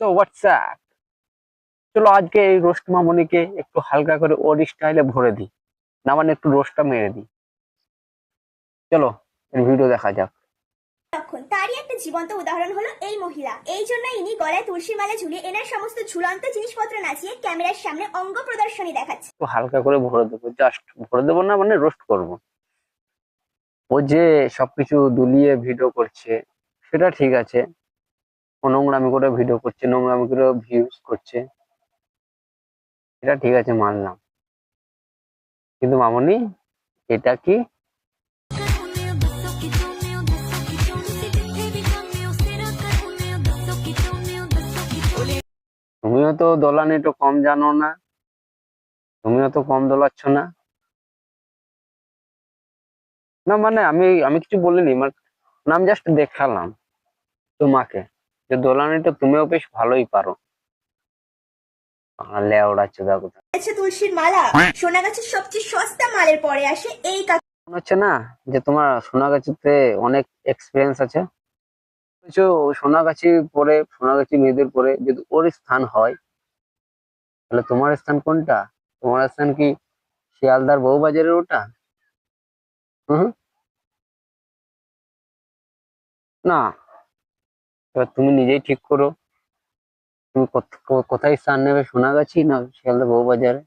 তো হোয়াটসঅ্যাপ চলো আজকে এই রোস্ট মামনিকে একটু হালকা করে ওর স্টাইলে ভরে দিই। না মানে একটু রোস্টটা মেরে দিই। চলো এর ভিডিও দেখা যাক। লক্ষণ তারই একটা জীবন্ত উদাহরণ হলো এই মহিলা। এই জন্য ইনি গলায় তুলসী মালা ঝুলিয়ে এনার সমস্ত ঝুলন্ত জিনিসপত্র নাচিয়ে ক্যামেরার সামনে অঙ্গ প্রদর্শনী দেখাচ্ছে। একটু হালকা করে ভরে দেবো জাস্ট ভরে দেবো না মানে রোস্ট করব। ও যে সবকিছু দুলিয়ে ভিডিও করছে সেটা ঠিক আছে। নোংরামি করে ভিডিও করছে, নোংরামি করে ভিউজ করছে। এটা ঠিক আছে, মানলাম। কিন্তু মামনি, এটা কি? তুমিও তো দোলানি একটু কম জানো না। তুমিও তো কম দোলাচ্ছ না। না মানে আমি আমি কিছু বলিনি মানে আমি জাস্ট দেখালাম তোমাকে। যে দোলানিটা তুমিও বেশ ভালোই পারো। লেওড়া চোদা কোথা আছে তুলসীর মালা। সোনা গাছের সবচেয়ে সস্তা মালের পরে আসে এই কাজ মনে হচ্ছে না যে তোমার সোনাগাছিতে অনেক এক্সপিরিয়েন্স আছে? কিছু সোনাগাছি পরে সোনাগাছি মেয়েদের পরে যদি ওর স্থান হয় তাহলে তোমার স্থান কোনটা? তোমার স্থান কি শিয়ালদার বউবাজারের ওটা? হুম। না। এবার তুমি নিজেই ঠিক করো। তুমি কোথায় স্থান নেবে সোনাগাছি না শিয়ালদা বউবাজারে।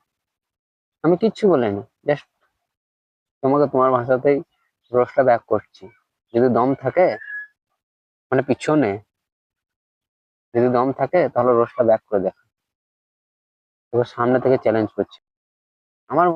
আমি কিচ্ছু বলিনি জাস্ট তোমাকে তোমার ভাষাতেই রসটা ব্যাক করছি। যদি দম থাকে মানে পিছনে, যদি দম থাকে, তাহলে রসটা ব্যাক করে দেখা। এবার সামনে থেকে চ্যালেঞ্জ করছি। আমার